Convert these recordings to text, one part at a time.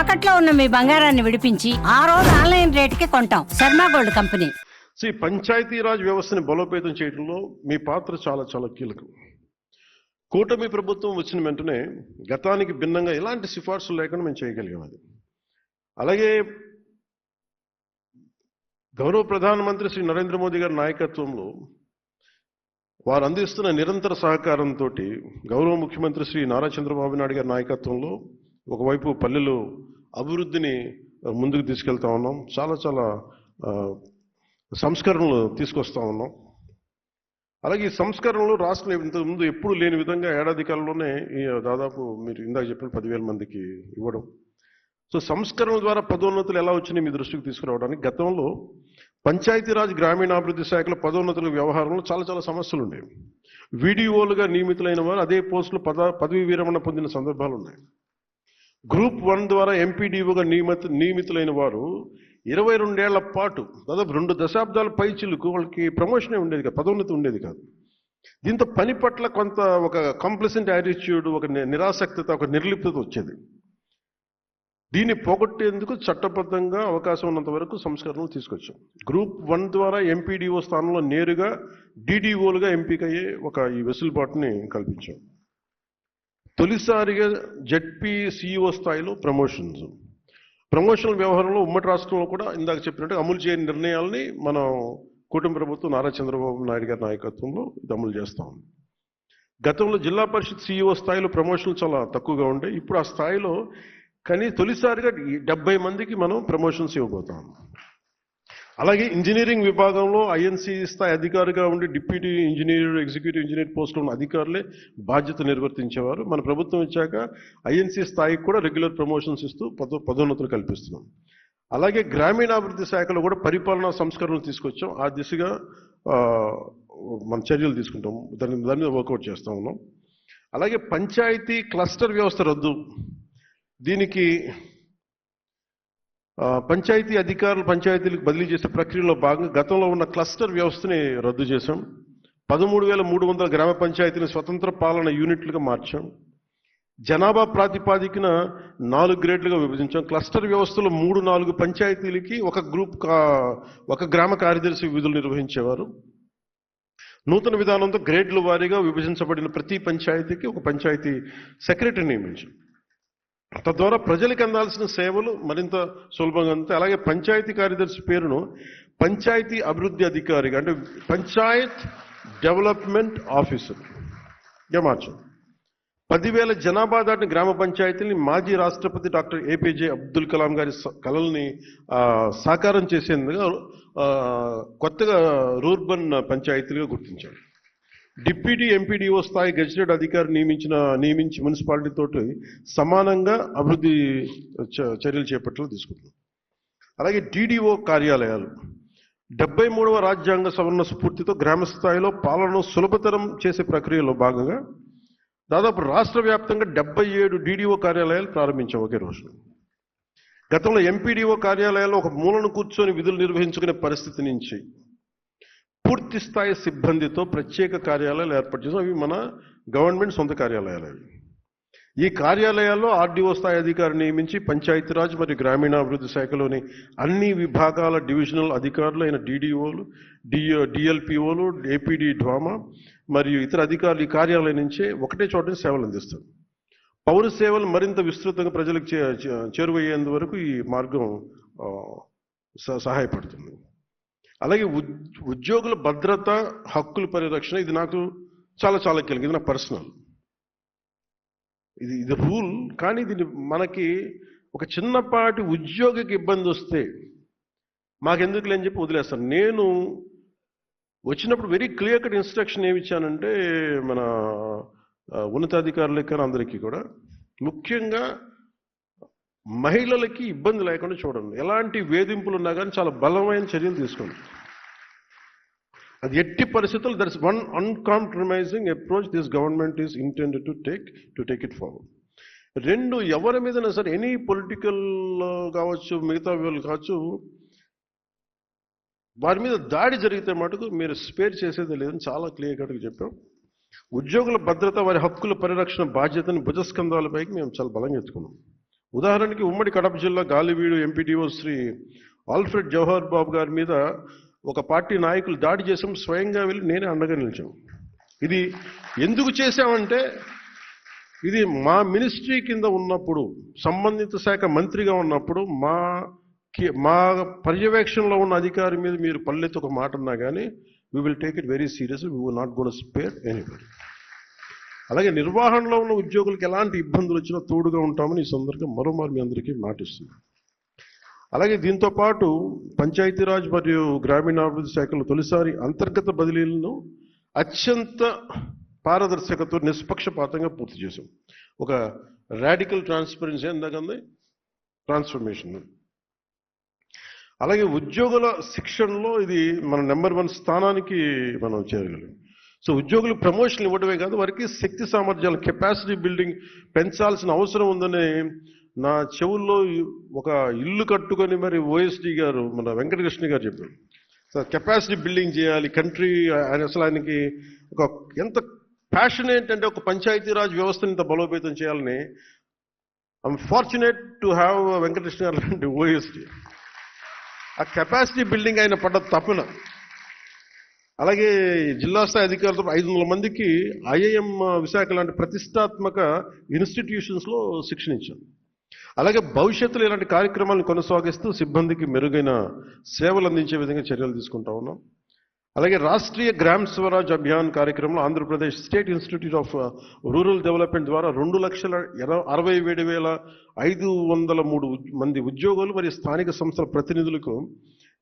తాకట్లో ఉన్న మీ బంగారాన్ని విడిపించి ఆ రోజు ఆన్లైన్ రేటుకి కొంటాం. Sharma gold company. సో ఈ పంచాయతీరాజ్ వ్యవస్థని బలోపేతం చేయడంలో మీ పాత్ర చాలా చాలా కీలకం. కూటమి ప్రభుత్వం వచ్చిన వెంటనే గతానికి భిన్నంగా ఎలాంటి సిఫార్సులు లేకుండా మేము చేయగలిగాం అది. అలాగే గౌరవ ప్రధానమంత్రి శ్రీ నరేంద్ర మోదీ గారి నాయకత్వంలో వారు అందిస్తున్న నిరంతర సహకారంతో గౌరవ ముఖ్యమంత్రి శ్రీ నారా చంద్రబాబు నాయుడు గారి నాయకత్వంలో ఒకవైపు పల్లెలు అభివృద్ధిని ముందుకు తీసుకెళ్తా ఉన్నాం. చాలా చాలా సంస్కరణలు తీసుకొస్తా ఉన్నాం. అలాగే ఈ సంస్కరణలు రాష్ట్రం ఇంతకుముందు ఎప్పుడు లేని విధంగా ఏడాది కాలంలోనే దాదాపు మీరు ఇందాక చెప్పిన పదివేల మందికి ఇవ్వడం. సో సంస్కరణల ద్వారా పదోన్నతులు ఎలా వచ్చినాయి మీ దృష్టికి తీసుకురావడానికి? గతంలో పంచాయతీరాజ్ గ్రామీణాభివృద్ధి శాఖలో పదోన్నతుల వ్యవహారంలో చాలా చాలా సమస్యలు ఉండేవి. వీడియోలుగా నియమితులైన వారు అదే పోస్టులు పద పదవి విరమణ పొందిన సందర్భాలు ఉన్నాయి. గ్రూప్ వన్ ద్వారా ఎంపీడీఓగా నియమిత నియమితులైన వారు ఇరవై రెండేళ్ళ పాటు దాదాపు రెండు దశాబ్దాల పై చిలుకు వాళ్ళకి ప్రమోషనే ఉండేది కాదు పదోన్నతి ఉండేది కాదు. దీంతో పని పట్ల కొంత ఒక కంప్లసెంట్ యాటిట్యూడ్ ఒక నిరాసక్తత ఒక నిర్లిప్తత వచ్చేది. దీన్ని పోగొట్టేందుకు చట్టబద్ధంగా అవకాశం ఉన్నంత వరకు సంస్కరణలు తీసుకొచ్చాం. గ్రూప్ వన్ ద్వారా ఎంపీడీఓ స్థానంలో నేరుగా డీడీఓలుగా ఎంపికయ్యే ఒక ఈ వెసులుబాటుని కల్పించాం. తొలిసారిగా జడ్పీ సీఈఓ స్థాయిలో ప్రమోషన్స్. ప్రమోషనల్ వ్యవహారంలో ఉమ్మడి రాష్ట్రంలో కూడా ఇందాక చెప్పినట్టు అమలు చేయని నిర్ణయాల్ని మనం కూటమి ప్రభుత్వం నారా చంద్రబాబు నాయుడు గారి నాయకత్వంలో ఇది అమలు చేస్తాం గతంలో జిల్లా పరిషత్ సిఇఓ స్థాయిలో ప్రమోషన్లు చాలా తక్కువగా ఉండే ఇప్పుడు ఆ స్థాయిలో కానీ తొలిసారిగా డెబ్బై మందికి మనం ప్రమోషన్స్ ఇవ్వబోతాం. అలాగే ఇంజనీరింగ్ విభాగంలో ఐఎన్సీ స్థాయి అధికారిగా ఉండి డిప్యూటీ ఇంజనీర్ ఎగ్జిక్యూటివ్ ఇంజనీర్ పోస్టులో ఉన్న అధికారులే బాధ్యత నిర్వర్తించేవారు. మన ప్రభుత్వం వచ్చాక ఐఎన్సీ స్థాయికి కూడా రెగ్యులర్ ప్రమోషన్స్ ఇస్తూ పదో పదోన్నతులు కల్పిస్తున్నాం. అలాగే గ్రామీణాభివృద్ధి శాఖలో కూడా పరిపాలనా సంస్కరణలు తీసుకొచ్చాం. ఆ దిశగా మన చర్యలు తీసుకుంటాం. దాని దాని మీద వర్కౌట్ చేస్తా ఉన్నాం. అలాగే పంచాయతీ క్లస్టర్ వ్యవస్థ రద్దు. దీనికి పంచాయతీ అధికారులు పంచాయతీలకు బదిలీ చేసే ప్రక్రియలో భాగంగా గతంలో ఉన్న క్లస్టర్ వ్యవస్థని రద్దు చేశాం. పదమూడు వేల మూడు వందల గ్రామ పంచాయతీని స్వతంత్ర పాలన యూనిట్లుగా మార్చాం. జనాభా ప్రాతిపాదికన నాలుగు గ్రేడ్లుగా విభజించాం. క్లస్టర్ వ్యవస్థలో మూడు నాలుగు పంచాయతీలకి ఒక గ్రూప్ కా- ఒక గ్రామ కార్యదర్శి విధులు నిర్వహించేవారు. నూతన విధానంతో గ్రేడ్ల వారీగా విభజించబడిన ప్రతి పంచాయతీకి ఒక పంచాయతీ సెక్రటరీ నియమించాం. తద్వారా ప్రజలకు అందాల్సిన సేవలు మరింత సులభంగా ఉంటాయి అలాగే పంచాయతీ కార్యదర్శి పేరును పంచాయతీ అభివృద్ధి అధికారిగా అంటే పంచాయత్ డెవలప్మెంట్ ఆఫీసర్గా పదివేల జనాభా దాటిన గ్రామ పంచాయతీని మాజీ రాష్ట్రపతి డాక్టర్ ఏపీజే అబ్దుల్ కలాం గారి కలల్ని సాకారం చేసేందుకు కొత్తగా రూర్బన్ పంచాయతీలుగా గుర్తించారు. డిప్యూటీ ఎంపీడీఓ స్థాయి గెజిటెడ్ అధికారి నియమించిన నియమించి మున్సిపాలిటీతో సమానంగా అభివృద్ధి చ- చర్యలు చేపట్టలు తీసుకుంటున్నాం. అలాగే డీడీఓ కార్యాలయాలు. డెబ్బై మూడవ రాజ్యాంగ సవరణ స్ఫూర్తితో గ్రామ స్థాయిలో పాలనను సులభతరం చేసే ప్రక్రియలో భాగంగా దాదాపు రాష్ట్ర వ్యాప్తంగా డెబ్బై ఏడు డీడీఓ కార్యాలయాలు ప్రారంభించాం ఒకే రోజు. గతంలో ఎంపీడీఓ కార్యాలయాల్లో ఒక మూలను కూర్చొని విధులు నిర్వహించుకునే పరిస్థితి నుంచి పూర్తి స్థాయి సిబ్బందితో ప్రత్యేక కార్యాలయాలు ఏర్పాటు చేసాం అవి మన గవర్నమెంట్ సొంత కార్యాలయాలు అవి. ఈ కార్యాలయాల్లో ఆర్డీఓ స్థాయి అధికారి నియమించి పంచాయతీరాజ్ మరియు గ్రామీణాభివృద్ధి శాఖలోని అన్ని విభాగాల డివిజనల్ అధికారులు అయిన డీడీఓలు డిఓ డిఎల్పిఓలు ఏపీడీ డ్వామా మరియు ఇతర అధికారులు ఈ కార్యాలయం నుంచే ఒకటే చోట సేవలు అందిస్తారు. పౌర సేవలు మరింత విస్తృతంగా ప్రజలకు చే- చేరువయ్యేందు వరకు ఈ మార్గం స- సహాయపడుతుంది. అలాగే ఉద్యోగుల భద్రత హక్కుల పరిరక్షణ ఇది నాకు చాలా చాలా కీలకం. ఇది నా పర్సనల్. ఇది ఇది రూల్. కానీ దీన్ని మనకి ఒక చిన్నపాటి ఉద్యోగికి ఇబ్బంది వస్తే మాకెందుకు లేని చెప్పి వదిలేస్తాను నేను వచ్చినప్పుడు వెరీ క్లియర్ కట్ ఇన్స్ట్రక్షన్ ఏమి ఇచ్చానంటే మన ఉన్నతాధికారులకి కానీ అందరికీ కూడా ముఖ్యంగా మహిళలకి ఇబ్బంది లేకుండా చూడండి. ఎలాంటి వేధింపులు ఉన్నా కానీ చాలా బలమైన చర్యలు తీసుకోండి. అది ఎట్టి పరిస్థితులు there is one uncompromising approach this government is intended to take to take it forward. రెండు ఎవరి మీదైనా సరే ఎనీ పొలిటికల్ కావచ్చు మిగతా వాళ్ళు కావచ్చు వారి మీద దాడి జరిగితే మటుకు మీరు స్పేర్ చేసేది లేదని చాలా క్లియర్ కట్గా చెప్పాం. ఉద్యోగుల భద్రత వారి హక్కుల పరిరక్షణ బాధ్యతని భుజస్కంధాలపైకి మేము చాలా బలంగా ఎత్తుకున్నాం. ఉదాహరణకి ఉమ్మడి కడప జిల్లా గాలివీడు ఎంపీటీఓ శ్రీ ఆల్ఫ్రెడ్ జవహర్ బాబు గారి మీద ఒక పార్టీ నాయకులు దాడి చేసాం స్వయంగా వెళ్ళి నేనే అండగా నిలిచాం. ఇది ఎందుకు చేశామంటే ఇది మా మినిస్ట్రీ కింద ఉన్నప్పుడు సంబంధిత శాఖ మంత్రిగా ఉన్నప్పుడు మా మా పర్యవేక్షణలో ఉన్న అధికారి మీద మీరు పల్లెత్తు ఒక మాట అన్నా కానీ we will take it very serious we will not gone spare anybody అలాగే నిర్వహణలో ఉన్న ఉద్యోగులకు ఎలాంటి ఇబ్బందులు వచ్చినా తోడుగా ఉంటామని ఈ సందర్భంగా మరోమారు మీ అందరికీ మాటిస్తున్నాను. అలాగే దీంతో పాటు పంచాయతీరాజ్ మరియు గ్రామీణాభివృద్ధి శాఖలో తొలిసారి అంతర్గత బదిలీలను అత్యంత పారదర్శకతో నిష్పక్షపాతంగా పూర్తి చేశాం. ఒక రాడికల్ ట్రాన్స్పరెన్సీ ఎందాకంది ట్రాన్స్ఫర్మేషన్. అలాగే ఉద్యోగుల శిక్షణలో ఇది మన నెంబర్ వన్ స్థానానికి మనం చేరగలం సో ఉద్యోగులు ప్రమోషన్ ఇవ్వడమే కాదు వారికి శక్తి సామర్థ్యాలు కెపాసిటీ బిల్డింగ్ పెంచాల్సిన అవసరం ఉందని నా చెవుల్లో ఒక ఇల్లు కట్టుకొని మరి ఓఎస్డి గారు మన వెంకటకృష్ణ గారు చెప్పారు. సో కెపాసిటీ బిల్డింగ్ చేయాలి కంట్రీ ఆయన అసలు ఆయనకి ఒక ఎంత ప్యాషన్ ఏంటంటే ఒక పంచాయతీరాజ్ వ్యవస్థను ఇంత బలోపేతం చేయాలని I'm fortunate to have Venkatakrishna garu లాంటి ఓఎస్డి ఆ కెపాసిటీ బిల్డింగ్ ఆయన పడ్డ తప్పున అలాగే జిల్లా స్థాయి అధికారులతో ఐదు వందల మందికి ఐఐఎం విశాఖ లాంటి ప్రతిష్టాత్మక ఇన్స్టిట్యూషన్స్లో శిక్షణ ఇచ్చాను అలాగే భవిష్యత్తులో ఇలాంటి కార్యక్రమాలను కొనసాగిస్తూ సిబ్బందికి మెరుగైన సేవలు అందించే విధంగా చర్యలు తీసుకుంటా ఉన్నాం. అలాగే రాష్ట్రీయ గ్రామ్ స్వరాజ్ అభియాన్ కార్యక్రమంలో Andhra Pradesh state institute of rural development ద్వారా రెండు లక్షల అరవై ఏడు వేల ఐదు వందల మూడు మంది ఉద్యోగులు మరియు స్థానిక సంస్థల ప్రతినిధులకు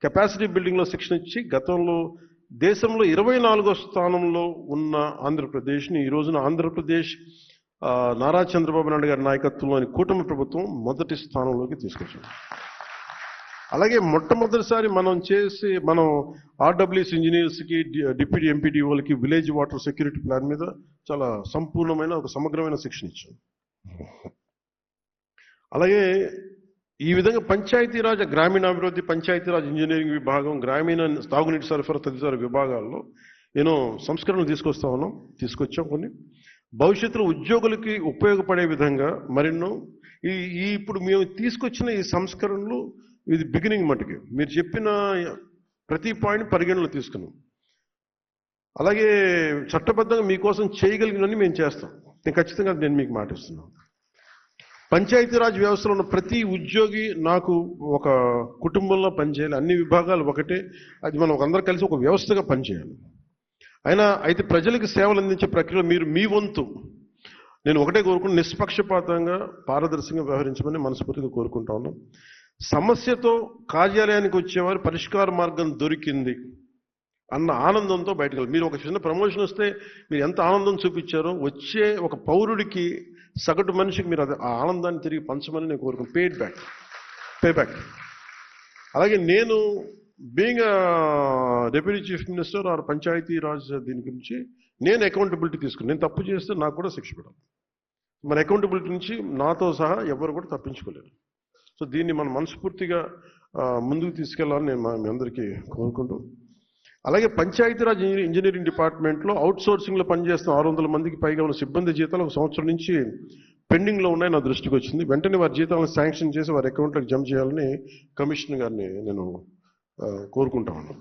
కెపాసిటీ బిల్డింగ్లో శిక్షణ ఇచ్చి గతంలో దేశంలో ఇరవై నాలుగో స్థానంలో ఉన్న ఆంధ్రప్రదేశ్ని ఈ రోజున ఆంధ్రప్రదేశ్ నారా చంద్రబాబు నాయుడు గారి నాయకత్వంలోని కూటమి ప్రభుత్వం మొదటి స్థానంలోకి తీసుకొచ్చింది. అలాగే మొట్టమొదటిసారి మనం చేసి మనం ఆర్డబ్ల్యూఎస్ ఇంజనీర్స్కి డిప్యూటీ ఎంపీడీఓలకి విలేజ్ వాటర్ సెక్యూరిటీ ప్లాన్ మీద చాలా సంపూర్ణమైన ఒక సమగ్రమైన శిక్షణ ఇచ్చాం. అలాగే ఈ విధంగా పంచాయతీరాజ్ గ్రామీణాభివృద్ధి పంచాయతీరాజ్ ఇంజనీరింగ్ విభాగం గ్రామీణ తాగునీటి సరఫరా తదితర విభాగాల్లో నేను సంస్కరణలు తీసుకొస్తా ఉన్నాం తీసుకొచ్చాం కొన్ని. భవిష్యత్తులో ఉద్యోగులకి ఉపయోగపడే విధంగా మరెన్నో ఈ ఈ ఇప్పుడు మేము తీసుకొచ్చిన ఈ సంస్కరణలు ఇది బిగినింగ్ మటుకి. మీరు చెప్పిన ప్రతి పాయింట్ పరిగణలో తీసుకున్నాం. అలాగే చట్టబద్ధంగా మీకోసం చేయగలిగినన్ని మేము చేస్తాం. నేను ఖచ్చితంగా నేను మీకు మాటిస్తున్నాను. పంచాయతీరాజ్ వ్యవస్థలో ఉన్న ప్రతి ఉద్యోగి నాకు ఒక కుటుంబంలో పనిచేయాలి అన్ని విభాగాలు ఒకటే అది మనం అందరం కలిసి ఒక వ్యవస్థగా పనిచేయాలి. అయినా అయితే ప్రజలకు సేవలు అందించే ప్రక్రియలో మీరు మీ వంతు నేను ఒకటే కోరుకుని నిష్పక్షపాతంగా పారదర్శకంగా వ్యవహరించమని మనస్ఫూర్తిగా కోరుకుంటా ఉన్నాం. సమస్యతో కార్యాలయానికి వచ్చేవారు పరిష్కార మార్గం దొరికింది. అన్న ఆనందంతో బయటకు వెళ్ళాలి. మీరు ఒక చిన్న ప్రమోషన్ వస్తే మీరు ఎంత ఆనందం చూపించారో వచ్చే ఒక పౌరుడికి సగటు మనిషికి మీరు అది ఆ ఆనందాన్ని తిరిగి పంచమని నేను కోరుకున్నాను పేడ్ బ్యాక్ పే బ్యాక్ అలాగే నేను being deputy chief minister or panchayati raj దీని గురించి నేను అకౌంటబిలిటీ తీసుకుని నేను తప్పు చేస్తే నాకు కూడా శిక్ష పడాలి. మన అకౌంటబిలిటీ నుంచి నాతో సహా ఎవరు కూడా తప్పించుకోలేరు. సో దీన్ని మనం మనస్ఫూర్తిగా ముందుకు తీసుకెళ్ళాలని నేను మీ అందరికీ కోరుకుంటూ అలాగే పంచాయతీరాజ్ ఇంజనీరింగ్ ఇంజనీరింగ్ డిపార్ట్మెంట్లో అవుట్ సోర్సింగ్లో పనిచేస్తున్న ఆరు వందల మందికి పైగా ఉన్న సిబ్బంది జీతాలు ఒక సంవత్సరం నుంచి పెండింగ్లో ఉన్నాయి నా దృష్టికి వచ్చింది. వెంటనే వారి జీతాలను శాంక్షన్ చేసి వారి అకౌంట్లకు జమ చేయాలని కమిషనర్ గారిని నేను కోరుకుంటా ఉన్నాను.